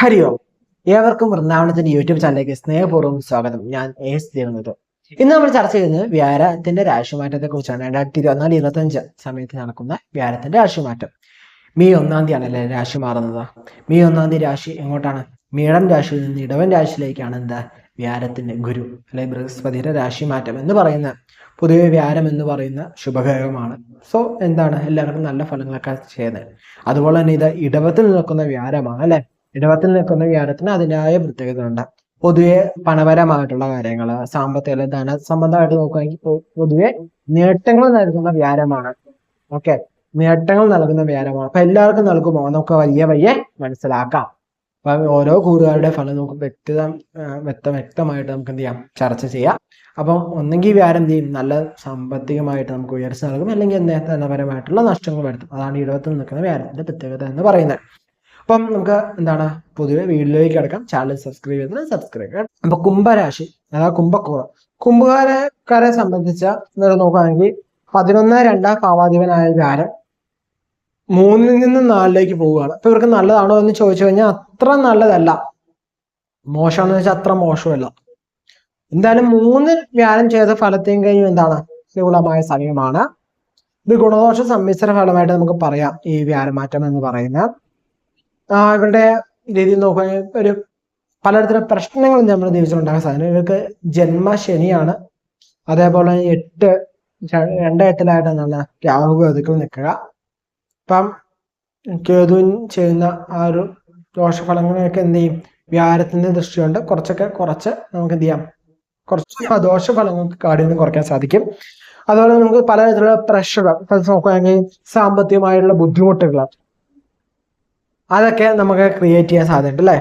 ഹരി ഓം ഏവർക്കും വൃന്ദാവനത്തിന്റെ യൂട്യൂബ് ചാനലിലേക്ക് സ്നേഹപൂർവം സ്വാഗതം. ഞാൻ എസ് ദേവനത് ഇന്ന് നമ്മൾ ചർച്ച ചെയ്യുന്നത് വ്യാരത്തിന്റെ രാശിമാറ്റത്തെ കുറിച്ചാണ് രണ്ടായിരത്തി ഇരുപത്തിനാല് ഇരുപത്തഞ്ച് സമയത്ത് നടക്കുന്ന വ്യാരത്തിന്റെ രാശിമാറ്റം. മെയ് ഒന്നാം തീയതി ആണല്ലേ രാശി മാറുന്നത്? മെയ് ഒന്നാം തീയതി രാശി എങ്ങോട്ടാണ്? മീടം രാശിയിൽ നിന്ന് ഇടവൻ രാശിയിലേക്കാണ് എന്താ? വ്യാരത്തിന്റെ ഗുരു അല്ലെ ബൃഹസ്പതിയുടെ രാശിമാറ്റം എന്ന് പറയുന്ന പൊതുവെ വ്യാരം എന്ന് പറയുന്ന ശുഭഗ്രഹമാണ്. സോ എന്താണ്? എല്ലാവർക്കും നല്ല ഫലങ്ങളൊക്കെ ചെയ്യുന്നത്. അതുപോലെ തന്നെ ഇത് ഇടവത്തിൽ നിൽക്കുന്ന വ്യാരമാണ് അല്ലെ? ഇടവത്തിൽ നിൽക്കുന്ന വ്യാപാരത്തിന് അതിന്റെതായ പ്രത്യേകത ഉണ്ട്. പൊതുവെ പണപരമായിട്ടുള്ള കാര്യങ്ങൾ സാമ്പത്തിക ധന സംബന്ധമായിട്ട് നോക്കുകയാണെങ്കിൽ പൊതുവെ നേട്ടങ്ങൾ നൽകുന്ന വ്യാരമാണ് ഓക്കെ നേട്ടങ്ങൾ നൽകുന്ന വ്യാരമാണ് അപ്പൊ എല്ലാവർക്കും നൽകുമോ? നമുക്ക് വലിയ വയ്യെ മനസ്സിലാക്കാം. അപ്പൊ ഓരോ കൂറുകാരുടെ ഫലം നമുക്ക് വ്യക്തിത വ്യക്ത വ്യക്തമായിട്ട് നമുക്ക് എന്ത് ചെയ്യാം? ചർച്ച ചെയ്യാം. അപ്പം ഒന്നെങ്കിൽ വ്യാരം എന്ത് ചെയ്യും? നല്ല സാമ്പത്തികമായിട്ട് നമുക്ക് ഉയർച്ച നൽകും. അല്ലെങ്കിൽ ധനപരമായിട്ടുള്ള നഷ്ടങ്ങൾ വരുത്തും. അതാണ് ഇടവത്തിൽ നിൽക്കുന്ന വ്യാരത്തിന്റെ പ്രത്യേകത എന്ന് പറയുന്നത്. അപ്പം നമുക്ക് എന്താണ് പൊതുവെ വീഡിയോയിലേക്ക് കിടക്കാം. ചാനൽ സബ്സ്ക്രൈബ് ചെയ്ത് സബ്സ്ക്രൈബ് ചെയ്യാം. അപ്പൊ കുംഭരാശി അതായത് കുംഭക്കൂറ കുംഭകാരക്കാരെ സംബന്ധിച്ച നോക്കുകയാണെങ്കിൽ പതിനൊന്ന് രണ്ടാം ഭാവാധിപനായ വ്യാരം മൂന്നിൽ നിന്ന് നാലിലേക്ക് പോവുകയാണ്. അപ്പൊ ഇവർക്ക് നല്ലതാണോ എന്ന് ചോദിച്ചു കഴിഞ്ഞാൽ അത്ര നല്ലതല്ല. മോശമാണെന്ന് വെച്ചാൽ അത്ര മോശമല്ല. എന്തായാലും മൂന്ന് വ്യാരം ചെയ്ത ഫലത്തെയും കഴിഞ്ഞും എന്താണ്? അനുകൂലമായ സമയമാണ്. ഇത് ഗുണദോഷ സമ്മിശ്ര ഫലമായിട്ട് നമുക്ക് പറയാം ഈ വ്യാരമാറ്റം എന്ന് പറയുന്ന. ഇവരുടെ രീതിയിൽ നോക്കുകയാണെങ്കിൽ ഒരു പലതരത്തിലുള്ള പ്രശ്നങ്ങൾ നമ്മുടെ ജീവിതത്തിലുണ്ടാകാൻ സാധ്യത ഇവർക്ക് ജന്മ ശനിയാണ്. അതേപോലെ എട്ട് രണ്ട് എട്ടിലായിട്ട് എന്താണ് രാഹു ഗതുക്കൾ നിൽക്കുക. അപ്പം കേതു ചെയ്യുന്ന ആ ഒരു ദോഷഫലങ്ങളൊക്കെ എന്ത് ചെയ്യും? വ്യാരത്തിന്റെ ദൃഷ്ടിയുണ്ട്. കുറച്ചൊക്കെ കുറച്ച് നമുക്ക് എന്ത് ചെയ്യാം? കുറച്ച് ആ ദോഷഫലങ്ങൾക്ക് കാടിൽ നിന്ന് കുറയ്ക്കാൻ സാധിക്കും. അതുപോലെ നമുക്ക് പലതരത്തിലുള്ള പ്രഷർ നോക്കുകയാണെങ്കിൽ സാമ്പത്തികമായിട്ടുള്ള ബുദ്ധിമുട്ടുകൾ അതൊക്കെ നമുക്ക് ക്രിയേറ്റ് ചെയ്യാൻ സാധ്യതയുണ്ട് അല്ലേ?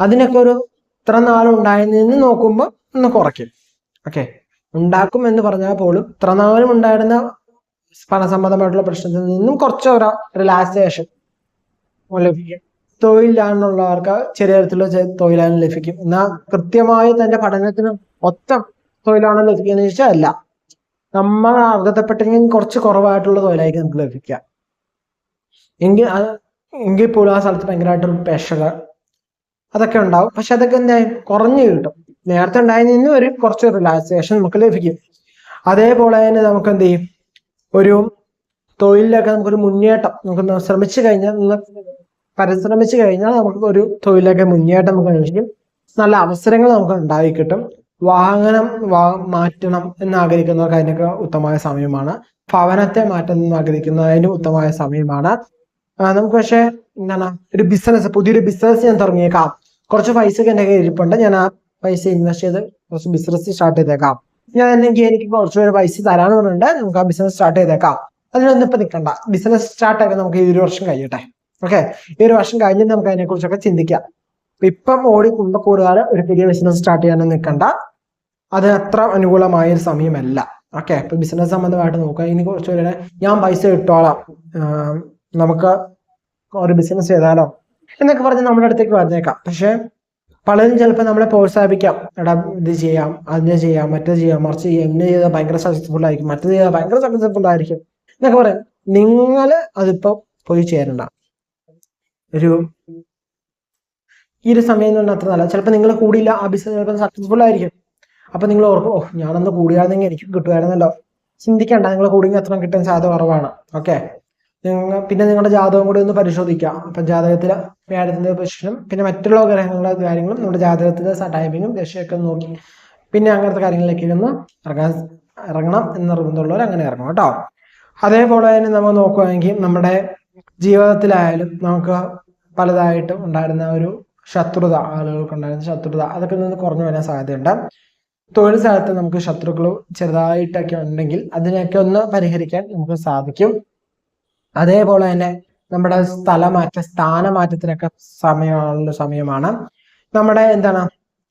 അതിനൊക്കെ ഒരു ഇത്ര നാളും ഉണ്ടായിരുന്നെന്ന് നോക്കുമ്പോൾ ഒന്ന് കുറയ്ക്കും. ഓക്കെ ഉണ്ടാക്കും എന്ന് പറഞ്ഞാൽ പോലും ഇത്ര നാളും ഉണ്ടായിരുന്ന പണസംബന്ധമായിട്ടുള്ള പ്രശ്നത്തിൽ നിന്നും കുറച്ച് ഒരു റിലാക്സേഷൻ ലഭിക്കും. തൊഴിലാണെന്നുള്ളവർക്ക് ചെറിയ തരത്തിലുള്ള തൊഴിലാണ് ലഭിക്കും. എന്നാൽ കൃത്യമായി തന്റെ പഠനത്തിന് മൊത്തം തൊഴിലാണ് ലഭിക്കുന്നത് ചോദിച്ചാൽ അല്ല. നമ്മൾ അർഹതപ്പെട്ടെങ്കിൽ കുറച്ച് കുറവായിട്ടുള്ള തൊഴിലായിരിക്കും നമുക്ക് ലഭിക്കുക എങ്കിൽ എങ്കിൽ പോലും ആ സ്ഥലത്ത് ഭയങ്കരമായിട്ടൊരു പ്രഷർ അതൊക്കെ ഉണ്ടാവും. പക്ഷെ അതൊക്കെ എന്തായാലും കുറഞ്ഞു കിട്ടും. നേരത്തെ ഉണ്ടായതിൽ നിന്ന് ഒരു കുറച്ച് റിലാക്സേഷൻ നമുക്ക് ലഭിക്കും. അതേപോലെ തന്നെ നമുക്ക് എന്ത് ചെയ്യും? ഒരു തൊഴിലിലൊക്കെ നമുക്കൊരു മുന്നേറ്റം നമുക്ക് ശ്രമിച്ചു കഴിഞ്ഞാൽ പരിശ്രമിച്ചു കഴിഞ്ഞാൽ നമുക്ക് ഒരു തൊഴിലൊക്കെ മുന്നേറ്റം നമുക്ക് ലഭിക്കും. നല്ല അവസരങ്ങൾ നമുക്ക് ഉണ്ടായി കിട്ടും. വാഹനം വാ മാറ്റണം എന്ന് ആഗ്രഹിക്കുന്നവർക്ക് അതിനൊക്കെ ഉത്തമമായ സമയമാണ്. ഭവനത്തെ മാറ്റണം എന്ന് ആഗ്രഹിക്കുന്നതിന് ഉത്തമമായ സമയമാണ്. നമുക്ക് പക്ഷേ എന്താണ് ഒരു ബിസിനസ് പുതിയൊരു ബിസിനസ് ഞാൻ തുടങ്ങിയേക്കാം. കുറച്ച് പൈസ ഒക്കെ എന്റെ കയ്യിൽ ഇരിപ്പുണ്ട്. ഞാൻ ആ പൈസ ഇൻവെസ്റ്റ് ചെയ്ത് കുറച്ച് ബിസിനസ് സ്റ്റാർട്ട് ചെയ്തേക്കാം. ഞാൻ അല്ലെങ്കിൽ എനിക്ക് കുറച്ച് പേര് പൈസ തരാന്ന് പറഞ്ഞിട്ടുണ്ട് നമുക്ക് ആ ബിസിനസ് സ്റ്റാർട്ട് ചെയ്തേക്കാം. അതിനൊന്നും ഇപ്പൊ നിൽക്കണ്ട. ബിസിനസ് സ്റ്റാർട്ട് ആക്കാൻ നമുക്ക് ഈ ഒരു വർഷം കഴിയട്ടെ. ഓക്കെ ഈ ഒരു വർഷം കഴിഞ്ഞിട്ട് നമുക്ക് അതിനെ കുറിച്ചൊക്കെ ചിന്തിക്കാം. ഇപ്പൊ ഓടി കുമ്പക്കൂടുകാർ ഒരു പുതിയ ബിസിനസ് സ്റ്റാർട്ട് ചെയ്യാനും നിൽക്കണ്ട. അത് അത്ര അനുകൂലമായ ഒരു സമയമല്ല. ഓക്കെ ഇപ്പൊ ബിസിനസ് സംബന്ധമായിട്ട് നോക്കുക. ഇനി കുറച്ച് പേരെ ഞാൻ പൈസ ഇട്ടോളാം. നമുക്ക് ഒരു ബിസിനസ് ചെയ്താലോ? എന്നൊക്കെ പറഞ്ഞ് നമ്മുടെ അടുത്തേക്ക് വന്നേക്കാം. പക്ഷെ പലരും ചിലപ്പോൾ നമ്മളെ പ്രോത്സാഹിപ്പിക്കാം. എടാ ഇത് ചെയ്യാം അതിനെ ചെയ്യാം മറ്റേ ചെയ്യാം മറിച്ച് ചെയ്യാം ഇന്ന ചെയ്താൽ ഭയങ്കര സക്സസ്ഫുൾ ആയിരിക്കും മറ്റേ ചെയ്താൽ ഭയങ്കര സക്സസ്ഫുൾ ആയിരിക്കും എന്നൊക്കെ പറയാം. നിങ്ങൾ അതിപ്പോ പോയി ചേരണ്ട. ഒരു ഈ ഒരു സമയം എന്ന് പറഞ്ഞാൽ അത്ര നല്ല ചിലപ്പോൾ നിങ്ങൾ കൂടിയില്ല ആ ബിസിനസ് ചിലപ്പോൾ സക്സസ്ഫുൾ ആയിരിക്കും. അപ്പൊ നിങ്ങൾ ഓർക്കും ഓ ഞാനൊന്ന് കൂടിയാണെങ്കിൽ എനിക്ക് കിട്ടുമായിരുന്നല്ലോ. ചിന്തിക്കണ്ട നിങ്ങൾ കൂടിയെങ്കിൽ അത്ര കിട്ടാൻ സാധ്യത കുറവാണ്. ഓക്കെ നിങ്ങൾ പിന്നെ നിങ്ങളുടെ ജാതകം കൂടി ഒന്ന് പരിശോധിക്കാം. അപ്പൊ ജാതകത്തിലെ വ്യാഴത്തിന്റെ പ്രശ്നം പിന്നെ മറ്റുള്ള ഗ്രഹങ്ങളുടെ കാര്യങ്ങളും നമ്മുടെ ജാതകത്തിലെ ടൈമിങ്ങും ദശയൊക്കെ നോക്കി. പിന്നെ അങ്ങനത്തെ കാര്യങ്ങളിലേക്ക് ഒന്ന് ഇറങ്ങാൻ ഇറങ്ങണം എന്ന് നിർബന്ധമുള്ളവർ അങ്ങനെ ഇറങ്ങണം കേട്ടോ. അതേപോലെ തന്നെ നമ്മൾ നോക്കുകയാണെങ്കിൽ നമ്മുടെ ജീവിതത്തിലായാലും നമുക്ക് പലതായിട്ടും ഉണ്ടായിരുന്ന ഒരു ശത്രുത ആളുകൾക്ക് ഉണ്ടായിരുന്ന ശത്രുത അതൊക്കെ നിന്ന് കുറഞ്ഞു വരാൻ സാധ്യതയുണ്ട്. തൊഴിൽ സ്ഥലത്ത് നമുക്ക് ശത്രുക്കൾ ചെറുതായിട്ടൊക്കെ ഉണ്ടെങ്കിൽ അതിനെയൊക്കെ ഒന്ന് പരിഹരിക്കാൻ നമുക്ക് സാധിക്കും. അതേപോലെ തന്നെ നമ്മുടെ സ്ഥലമാറ്റ സ്ഥാനമാറ്റത്തിനൊക്കെ സമയമുള്ള സമയമാണ്. നമ്മുടെ എന്താണ്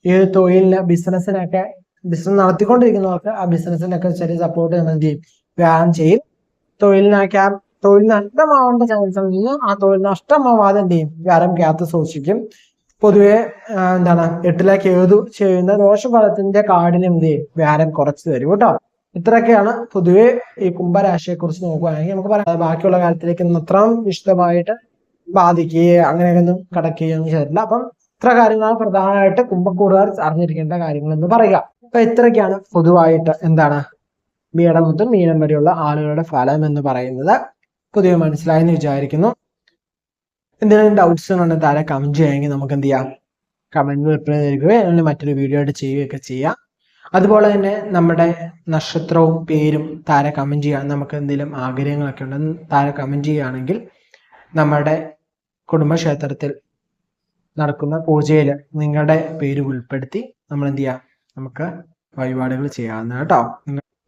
ഈ തൊഴിലിന് ബിസിനസ്സിനൊക്കെ ബിസിനസ് നടത്തിക്കൊണ്ടിരിക്കുന്നവർക്ക് ആ ബിസിനസ്സിനൊക്കെ ചെറിയ സപ്പോർട്ട് നമ്മൾ എന്ത് ചെയ്യും? വ്യായാമം ചെയ്യും. തൊഴിലിനൊക്കെ ആ തൊഴിൽ നഷ്ടമാവേണ്ട ചാൻസ് ഉണ്ടെങ്കിൽ ആ തൊഴിൽ നഷ്ടമാവാതെ എന്ത് ചെയ്യും? വ്യായാമം കാത്ത് സൂക്ഷിക്കും. പൊതുവെ എന്താണ് എട്ടിലേക്ക് ഏതു ചെയ്യുന്ന ദോഷഫലത്തിന്റെ കാഠിന്യം എന്ത് ചെയ്യും? വ്യായാമം കുറച്ച് തരും കേട്ടോ. ഇത്രയൊക്കെയാണ് പൊതുവെ ഈ കുംഭരാശിയെ കുറിച്ച് നോക്കുകയാണെങ്കിൽ നമുക്ക് പറയാം. ബാക്കിയുള്ള കാര്യത്തിലേക്ക് അത്ര വിശദമായിട്ട് ബാധിക്കുകയോ അങ്ങനെയൊന്നും കടക്കുകയോ ഒന്നും ചെയ്തിട്ടില്ല. അപ്പം ഇത്ര കാര്യങ്ങളാണ് പ്രധാനമായിട്ട് കുംഭക്കൂടുകാർ അറിഞ്ഞിരിക്കേണ്ട കാര്യങ്ങൾ എന്ന് പറയുക. അപ്പൊ ഇത്രയൊക്കെയാണ് പൊതുവായിട്ട് എന്താണ് മീടം മുതൽ മീനം വരെയുള്ള ആളുകളുടെ ഫലം എന്ന് പറയുന്നത്. പൊതുവെ മനസ്സിലായെന്ന് വിചാരിക്കുന്നു. എന്തെങ്കിലും ഡൗട്ട്സ് ഉണ്ടെങ്കിൽ താരെ കമന്റ് ചെയ്യുമെങ്കിൽ നമുക്ക് എന്ത് ചെയ്യാം? കമന്റ് റിപ്ലൈ നൽകുകയോ അല്ലെങ്കിൽ മറ്റൊരു വീഡിയോ ആയിട്ട് ചെയ്യുകയൊക്കെ ചെയ്യാം. അതുപോലെ തന്നെ നമ്മുടെ നക്ഷത്രവും പേരും താര കമന്റ് ചെയ്യാൻ നമുക്ക് എന്തെങ്കിലും ആഗ്രഹങ്ങളൊക്കെ ഉണ്ട് താര കമന്റ് ചെയ്യുകയാണെങ്കിൽ നമ്മുടെ കുടുംബക്ഷേത്രത്തിൽ നടക്കുന്ന പൂജയിൽ നിങ്ങളുടെ പേര് ഉൾപ്പെടുത്തി നമ്മൾ എന്ത് ചെയ്യാം? നമുക്ക് വഴിപാടുകൾ ചെയ്യാവുന്ന കേട്ടോ.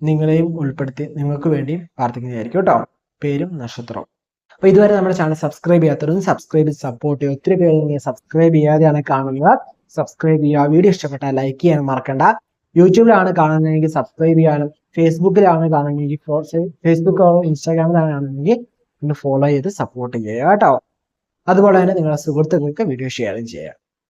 നിങ്ങളെയും ഉൾപ്പെടുത്തി നിങ്ങൾക്ക് വേണ്ടി പ്രാർത്ഥിക്കുന്നതായിരിക്കും കേട്ടോ. പേരും നക്ഷത്രവും. അപ്പൊ ഇതുവരെ നമ്മുടെ ചാനൽ സബ്സ്ക്രൈബ് ചെയ്യാത്തവരും സബ്സ്ക്രൈബ് സപ്പോർട്ട് ചെയ്യുക. ഒത്തിരി പേര് സബ്സ്ക്രൈബ് ചെയ്യാതെയാണ് കാണുന്നത്. സബ്സ്ക്രൈബ് ചെയ്യുക. വീഡിയോ ഇഷ്ടപ്പെട്ടാൽ ലൈക്ക് ചെയ്യാൻ മറക്കണ്ട. യൂട്യൂബിലാണ് കാണുന്നതെങ്കിൽ സബ്സ്ക്രൈബ് ചെയ്യാനും ഫേസ്ബുക്കിലാണ് കാണുന്നതെങ്കിൽ ഫേസ്ബുക്കോ ഇൻസ്റ്റാഗ്രാമിലാണ് കാണുന്നതെങ്കിൽ ഒന്ന് ഫോളോ ചെയ്ത് സപ്പോർട്ട് ചെയ്യുക കേട്ടോ. അതുപോലെ തന്നെ നിങ്ങളുടെ സുഹൃത്തുക്കൾക്ക് വീഡിയോ ഷെയറും ചെയ്യുക